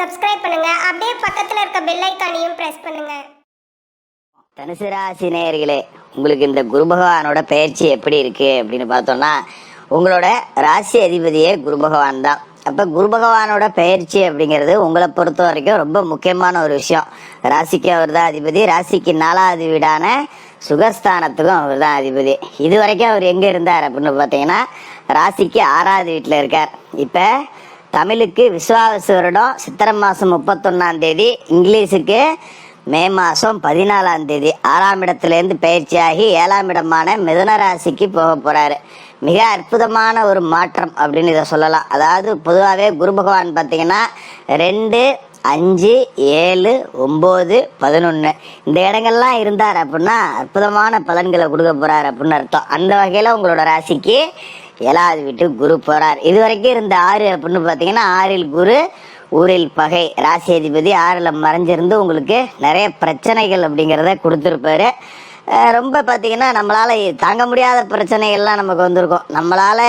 Subscribe பண்ணுங்க. அப்படியே பக்கத்துல இருக்க பெல் ஐக்கானையும் பிரஸ் பண்ணுங்க. தனுசு ராசி நேயர்களே உங்களுக்கு இந்த குரு பகவானோட பயிற்சி எப்படி இருக்கு அப்படின்னு பார்த்தோம்னா உங்களோட ராசி அதிபதியே குரு பகவான் தான். அப்ப குரு பகவானோட பயிற்சி அப்படிங்கிறது உங்களை பொறுத்த வரைக்கும் ரொம்ப முக்கியமான ஒரு விஷயம். ராசிக்கு அவர் தான் அதிபதி ராசிக்கு நாலாவது வீடான சுகஸ்தானத்துக்கும் அவர் தான் அதிபதி. இது வரைக்கும் அவர் எங்க இருந்தார் அப்படின்னு பார்த்தீங்கன்னா ராசிக்கு ஆறாவது வீட்டில் இருக்கார். இப்போ தமிழுக்கு விஸ்வாவசு வருடம் சித்திரை மாதம் முப்பத்தொன்னாம் தேதி இங்கிலீஷுக்கு மே மாதம் பதினாலாம் தேதி. ஆறாம் இடத்துலேருந்து பயிற்சியாகி ஏழாம் இடமான மிதன ராசிக்கு போக போகிறாரு மிக அற்புதமான ஒரு மாற்றம் அப்படின்னு இதை சொல்லலாம். அதாவது பொதுவாகவே குரு பகவான் பார்த்தீங்கன்னா ரெண்டு அஞ்சு ஏழு ஒம்பது பதினொன்று இந்த இடங்கள்லாம் இருந்தார் அப்படின்னா அற்புதமான பலன்களை கொடுக்க போகிறார் அப்படின்னு அர்த்தம். அந்த வகையில் உங்களோட ராசிக்கு ஏழாவது வீட்டுக்கு குரு போகிறார் இது வரைக்கும் இருந்த ஆறு அப்படின்னு பார்த்தீங்கன்னா ஆறில் குரு ஊரில் பகை. ராசி அதிபதி ஆறில் மறைஞ்சிருந்து உங்களுக்கு நிறைய பிரச்சனைகள் அப்படிங்கிறத கொடுத்துருப்பாரு. ரொம்ப பார்த்தீங்கன்னா நம்மளால் தாங்க முடியாத பிரச்சனைகள்லாம் நமக்கு வந்திருக்கும். நம்மளால்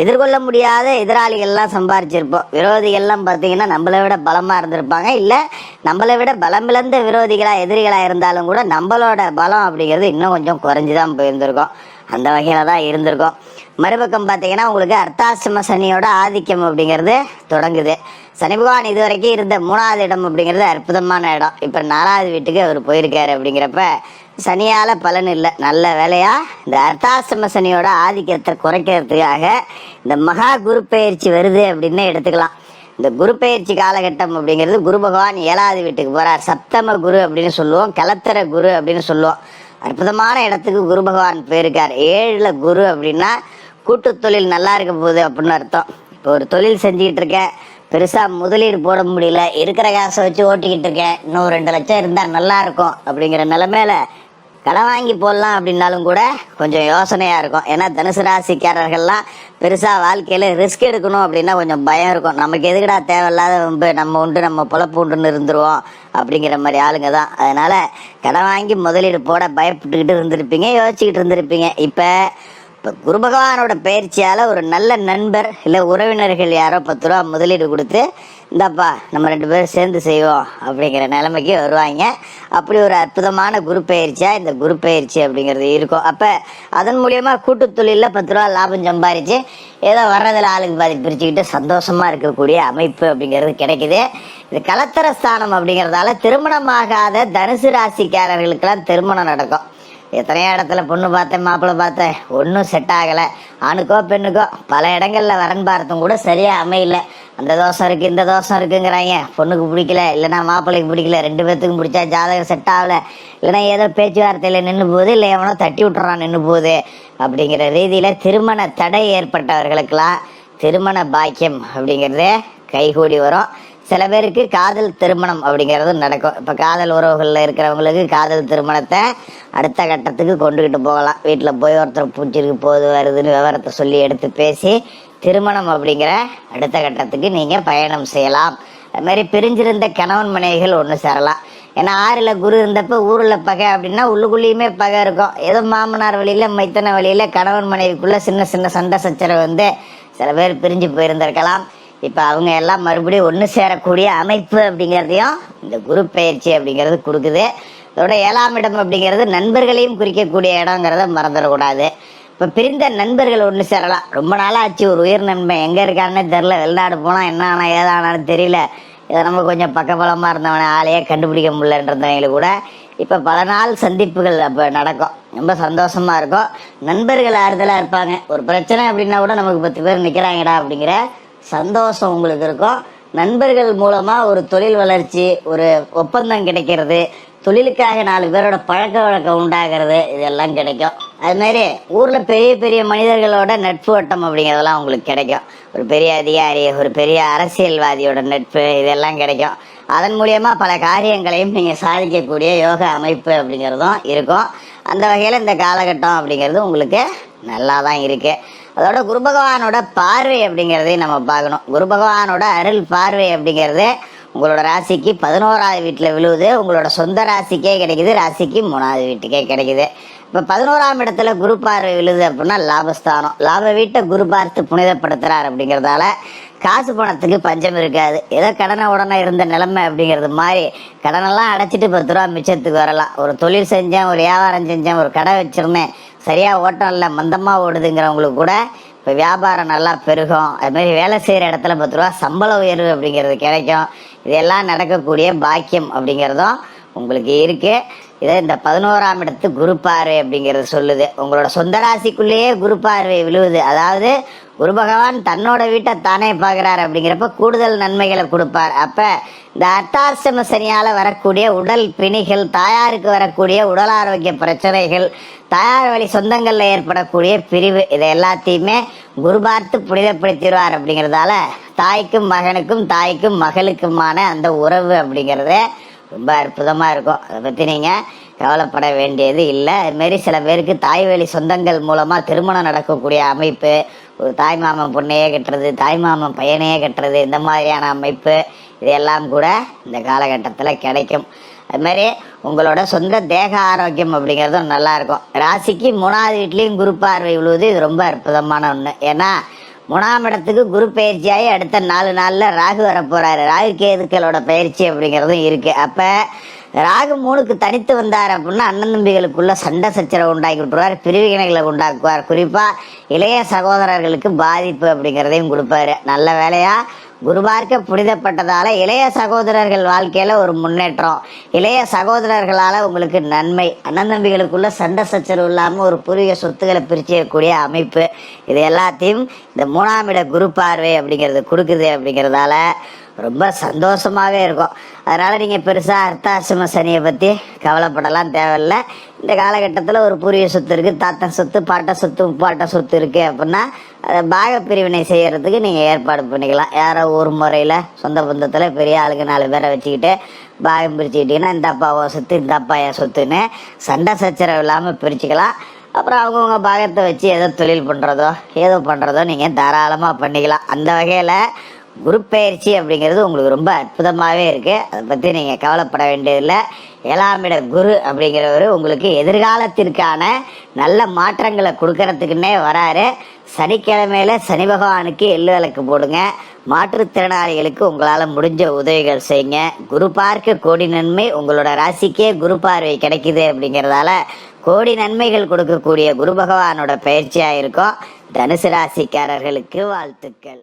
எதிர்கொள்ள முடியாத எதிராளிகள்லாம் சம்பாரிச்சிருப்போம். விரோதிகள்லாம் பார்த்தீங்கன்னா நம்மளை விட பலமாக இருந்திருப்பாங்க. இல்லை நம்மளை விட பலமிழந்த விரோதிகளாக எதிரிகளாக இருந்தாலும் கூட நம்மளோட பலம் அப்படிங்கிறது இன்னும் கொஞ்சம் குறைஞ்சி தான் போயிருந்திருக்கோம். அந்த வகையில் தான் இருந்திருக்கும். மறுபக்கம் பார்த்தீங்கன்னா உங்களுக்கு அர்த்தாசிரம சனியோட ஆதிக்கம் அப்படிங்கிறது தொடங்குது. சனி பகவான் இது வரைக்கும் இருந்த மூணாவது இடம் அப்படிங்கிறது அற்புதமான இடம். இப்போ நாலாவது வீட்டுக்கு அவர் போயிருக்காரு அப்படிங்கிறப்ப சனியால் பலன் இல்லை. நல்ல வேலையா? இந்த அர்த்தாசிரம சனியோட ஆதிக்கத்தை குறைக்கிறதுக்காக இந்த மகா குரு பயிற்சி வருது அப்படின்னு எடுத்துக்கலாம். இந்த குரு பயிற்சி காலகட்டம் அப்படிங்கிறது குரு பகவான் ஏழாவது வீட்டுக்கு போறார். சப்தம குரு அப்படின்னு சொல்லுவோம். கலத்தர குரு அப்படின்னு சொல்லுவோம். அற்புதமான இடத்துக்கு குரு பகவான் போயிருக்கார். ஏழுல குரு அப்படின்னா கூட்டு தொழில் நல்லா இருக்க போகுது அப்படின்னு அர்த்தம். இப்போ ஒரு தொழில் செஞ்சுக்கிட்டு இருக்கேன் பெருசாக முதலீடு போட முடியல. இருக்கிற காசை வச்சு ஓட்டிக்கிட்டு இருக்கேன் இன்னும் ரெண்டு லட்சம் இருந்தால் நல்லா இருக்கும் அப்படிங்கிற நிலமையில கடன் வாங்கி போடலாம் அப்படின்னாலும் கூட கொஞ்சம் யோசனையாக இருக்கும். ஏன்னா தனுசு ராசிக்காரர்கள்லாம் பெருசாக வாழ்க்கையில் ரிஸ்க் எடுக்கணும் அப்படின்னா கொஞ்சம் பயம் இருக்கும். நமக்கு எதுக்கடா தேவையில்லாத வம்பு? நம்ம உண்டு நம்ம பொழப்பு உண்டுன்னு இருந்துருவோம் அப்படிங்கிற மாதிரி ஆளுங்க தான். அதனால் கடன் வாங்கி முதலீடு போட பயப்பட்டுக்கிட்டு இருந்திருப்பீங்க யோசிச்சுக்கிட்டு இருந்திருப்பீங்க. இப்போ இப்போ குரு பகவானோட பயிற்சியால் ஒரு நல்ல நண்பர் இல்லை உறவினர்கள் யாரோ பத்து ரூபா முதலீடு கொடுத்து இந்தாப்பா நம்ம ரெண்டு பேரும் சேர்ந்து செய்வோம் அப்படிங்கிற நிலைமைக்கு வருவாங்க. அப்படி ஒரு அற்புதமான குரு பயிற்சியாக இந்த குரு பயிற்சி அப்படிங்கிறது இருக்கும். அப்போ அதன் மூலியமாக கூட்டு தொழிலில் பத்து ரூபா லாபம் சம்பாரித்து ஏதோ வர்றதில் ஆளுக்கு பாதி பிரிச்சுக்கிட்டு சந்தோஷமாக இருக்கக்கூடிய அமைப்பு அப்படிங்கிறது கிடைக்குது. இது கலத்தர ஸ்தானம் அப்படிங்கிறதால திருமணமாகாத தனுசு ராசிக்காரர்களுக்கெல்லாம் திருமணம் நடக்கும். எத்தனையோ இடத்துல பொண்ணு பார்த்தேன் மாப்பிள்ளை பார்த்தேன். ஒன்றும் செட் ஆகலை. ஆணுக்கோ பெண்ணுக்கோ பல இடங்களில் வரன் பார்த்தும் கூட சரியாக அமையல. அந்த தோசம் இருக்குது இந்த தோசம் இருக்குங்கிறாங்க. பொண்ணுக்கு பிடிக்கல இல்லைன்னா மாப்பிள்ளைக்கு பிடிக்கல ரெண்டு பேர்த்துக்கும் பிடிச்சா ஜாதகம் செட் ஆகலை. இல்லைன்னா ஏதோ பேச்சுவார்த்தையில் நின்று போகுது இல்லை எவனோ தட்டி விட்டுறான் நின்று போகுது. அப்படிங்கிற ரீதியில் திருமண தடை ஏற்பட்டவர்களுக்கெல்லாம் திருமண பாக்கியம் அப்படிங்கிறதே கைகூடி வரும். சில பேருக்கு காதல் திருமணம் அப்படிங்கிறது நடக்கும். இப்போ காதல் உறவுகளில் இருக்கிறவங்களுக்கு காதல் திருமணத்தை அடுத்த கட்டத்துக்கு கொண்டுகிட்டு போகலாம். வீட்டில் போய் ஒருத்தர் பிடிச்சிருக்கு போகுது வருதுன்னு விவரத்தை சொல்லி எடுத்து பேசி திருமணம் அப்படிங்கிற அடுத்த கட்டத்துக்கு நீங்கள் பயணம் செய்யலாம். அது மாதிரி பிரிஞ்சிருந்த கணவன் மனைவிகள் ஒன்று சேரலாம். ஏன்னா ஆறில் குரு இருந்தப்போ ஊரில் பகை அப்படின்னா உள்ளுக்குள்ளேயுமே பகை இருக்கும். ஏதோ மாமனார் வழியில் மைத்தன வழியில் கணவன் மனைவிக்குள்ளே சின்ன சின்ன சண்டை சச்சரவு வந்து சில பேர் பிரிஞ்சு போயிருந்திருக்கலாம். இப்போ அவங்க எல்லாம் மறுபடியும் ஒன்று சேரக்கூடிய அமைப்பு அப்படிங்கிறதையும் இந்த குரு பயிற்சி அப்படிங்கிறது கொடுக்குது. அதோட ஏழாம் இடம் அப்படிங்கிறது நண்பர்களையும் குறிக்கக்கூடிய இடங்கிறத மறந்துடக்கூடாது. இப்போ பிரிந்த நண்பர்கள் ஒன்று சேரலாம். ரொம்ப நாளாச்சு ஒரு உயிர் நண்பன் எங்கே இருக்கான்னு தெரில வெளிநாடு போனால் என்ன ஆனா ஏதானான்னு தெரியல. இதை நம்ம கொஞ்சம் பக்கபலமாக இருந்தவனை ஆளையே கண்டுபிடிக்க முடியலன்றவங்களுக்கு கூட இப்போ பல நாள் சந்திப்புகள் அப்போ நடக்கும். ரொம்ப சந்தோஷமா இருக்கும். நண்பர்கள் ஆறுதலாக இருப்பாங்க. ஒரு பிரச்சனை அப்படின்னா கூட நமக்கு பத்து பேர் நிற்கிறாங்கடா அப்படிங்கிற சந்தோஷம் உங்களுக்கு இருக்கும். நண்பர்கள் மூலமா ஒரு தொழில் வளர்ச்சி ஒரு ஒப்பந்தம் கிடைக்கிறது. தொழிலுக்காக நாலு பேரோட பழக்க வழக்கம் உண்டாகிறது. இதெல்லாம் கிடைக்கும். அது மாதிரி ஊர்ல பெரிய பெரிய மனிதர்களோட நட்பு வட்டம் அப்படிங்கிறதெல்லாம் உங்களுக்கு கிடைக்கும். ஒரு பெரிய அதிகாரி ஒரு பெரிய அரசியல்வாதியோட நட்பு இதெல்லாம் கிடைக்கும். அதன் மூலியமா பல காரியங்களையும் நீங்க சாதிக்கக்கூடிய யோக அமைப்பு அப்படிங்கிறதும் இருக்கும். அந்த வகையில் இந்த காலகட்டம் அப்படிங்கிறது உங்களுக்கு நல்லா தான் இருக்குது அதோட குரு பகவானோட பார்வை அப்படிங்கிறதையும் நம்ம பார்க்கணும். குரு பகவானோட அருள் பார்வை அப்படிங்கிறது உங்களோட ராசிக்கு பதினோராவது வீட்டில் விழுவுது. உங்களோட சொந்த ராசிக்கே கிடைக்குது. ராசிக்கு மூணாவது வீட்டுக்கே கிடைக்குது. இப்போ பதினோராம் இடத்துல குரு பார்வை விழுது அப்படின்னா லாபஸ்தானம். லாப வீட்டை குரு பார்த்து புனிதப்படுத்துறார் அப்படிங்கிறதால காசு பணத்துக்கு பஞ்சம் இருக்காது. ஏதோ கடனை உடனே இருந்த நிலைமை அப்படிங்கிறது மாதிரி கடனெல்லாம் அடைச்சிட்டு பத்து ரூபா மிச்சத்துக்கு வரலாம். ஒரு தொழில் செஞ்சேன் ஒரு வியாபாரம் செஞ்சேன் ஒரு கடை வச்சிருந்தேன். சரியாக ஓட்டம் இல்லை மந்தமாக ஓடுதுங்கிறவங்களுக்கு கூட இப்போ வியாபாரம் நல்லா பெருகும். அது மாதிரி வேலை செய்கிற இடத்துல பத்து ரூபா சம்பள உயர்வு அப்படிங்கிறது கிடைக்கும். இதெல்லாம் நடக்கக்கூடிய பாக்கியம் அப்படிங்கிறதும் உங்களுக்கு இருக்கு. இதை இந்த பதினோராம் இடத்து குரு பார்வை அப்படிங்கிறது சொல்லுது. உங்களோட சொந்த ராசிக்குள்ளேயே குரு பார்வை விழுவுது. அதாவது குரு பகவான் தன்னோட வீட்டை தானே பார்க்குறாரு அப்படிங்கிறப்ப கூடுதல் நன்மைகளை கொடுப்பார். அப்போ இந்த அர்த்தாசிரம சனியால் வரக்கூடிய உடல் பிணிகள் தாயாருக்கு வரக்கூடிய உடல் ஆரோக்கிய பிரச்சனைகள் தாயார் வழி சொந்தங்களில் ஏற்படக்கூடிய பிரிவு இதை எல்லாத்தையுமே குரு பார்த்து புனிதப்படுத்திடுவார் அப்படிங்கிறதால தாய்க்கும் மகனுக்கும் தாய்க்கும் மகளுக்குமான அந்த உறவு அப்படிங்கிறத ரொம்ப அற்புதமாக இருக்கும். அதை பற்றி நீங்கள் கவலைப்பட வேண்டியது இல்லை. அதுமாரி சில பேருக்கு தாய்வழி சொந்தங்கள் மூலமாக திருமணம் நடக்கக்கூடிய அமைப்பு ஒரு தாய் மாமன் பொண்ணையே கட்டுறது தாய் மாமன் பையனையே கட்டுறது இந்த மாதிரியான அமைப்பு இதெல்லாம் கூட இந்த காலகட்டத்தில் கிடைக்கும். அதுமாரி உங்களோட சொந்த தேக ஆரோக்கியம் அப்படிங்கிறதும் நல்லாயிருக்கும் ராசிக்கு மூணாவது வீட்லேயும் குரு பார்வை விழுவது இது ரொம்ப அற்புதமான ஒன்று ஏன்னா மூணாம் இடத்துக்கு குரு பயிற்சியாகி அடுத்த நாலு நாளில் ராகு வரப்போறாரு. ராகு கேதுக்களோட பயிற்சி அப்படிங்கிறதும் இருக்கு. அப்போ ராகு மூணுக்கு தனித்து வந்தார் அப்படின்னா அண்ணன் தம்பிகளுக்குள்ள சண்டை சச்சரவு உண்டாக்கி விட்டுருவார். பிரிவினைகளை உண்டாக்குவார். குறிப்பாக இளைய சகோதரர்களுக்கு பாதிப்பு அப்படிங்கிறதையும் கொடுப்பாரு. நல்ல வேலையா? குருபார்க்க புனிதப்பட்டதால இளைய சகோதரர்கள் வாழ்க்கையில ஒரு முன்னேற்றம். இளைய சகோதரர்களால உங்களுக்கு நன்மை. அண்ணன் தம்பிகளுக்குள்ள சண்டை சச்சரவு இல்லாம ஒரு புரிய சொத்துக்களை பிரிச்சிக்கக்கூடிய அமைப்பு. இது எல்லாத்தையும் இந்த மூணாம் இட குரு பார்வை அப்படிங்கிறது கொடுக்குது அப்படிங்கிறதால ரொம்ப சந்தோஷமாகவே இருக்கும். அதனால் நீங்கள் பெருசாக அர்த்தாசிரம சனியை பற்றி கவலைப்படலாம் தேவையில்ல. இந்த காலகட்டத்தில் ஒரு பூர்வீக சொத்து இருக்குது தாத்தன் சொத்து பாட்ட சொத்து உப்பாட்ட சொத்து இருக்குது அப்படின்னா அதை பாக பிரிவினை செய்கிறதுக்கு நீங்கள் ஏற்பாடு பண்ணிக்கலாம். யாரோ ஒரு முறையில் சொந்த பந்தத்தில் பெரிய ஆளுக்கு நாலு பேரை வச்சுக்கிட்டு பாகம் பிரிச்சுக்கிட்டீங்கன்னா இந்த அப்பாவோ சொத்து இந்த அப்பாயா என் சொத்துன்னு சண்டை சச்சரவு இல்லாமல் பிரிச்சுக்கலாம். அப்புறம் அவங்கவுங்க பாகத்தை வச்சு ஏதோ தொழில் பண்ணுறதோ ஏதோ பண்ணுறதோ நீங்கள் தாராளமாக பண்ணிக்கலாம். அந்த வகையில் குருப்பெயர்ச்சி பயிற்சி அப்படிங்கிறது உங்களுக்கு ரொம்ப அற்புதமாகவே இருக்குது அதை பற்றி நீங்கள் கவலைப்பட வேண்டியதில்லை. ஏழாமிட குரு அப்படிங்கிறவர் உங்களுக்கு எதிர்காலத்திற்கான நல்ல மாற்றங்களை கொடுக்கறதுக்குன்னே வராரு. சனிக்கிழமையில சனி பகவானுக்கு எள்ளு விளக்கு போடுங்க. மாற்றுத்திறனாளிகளுக்கு உங்களால் முடிஞ்ச உதவிகள் செய்யுங்க. குரு பார்க்க கோடி நன்மை உங்களோட ராசிக்கே குரு பார்வை கிடைக்குது அப்படிங்கிறதால கோடி நன்மைகள் கொடுக்கக்கூடிய குரு பகவானோட பயிற்சியாக இருக்கும். தனுசு ராசிக்காரர்களுக்கு வாழ்த்துக்கள்.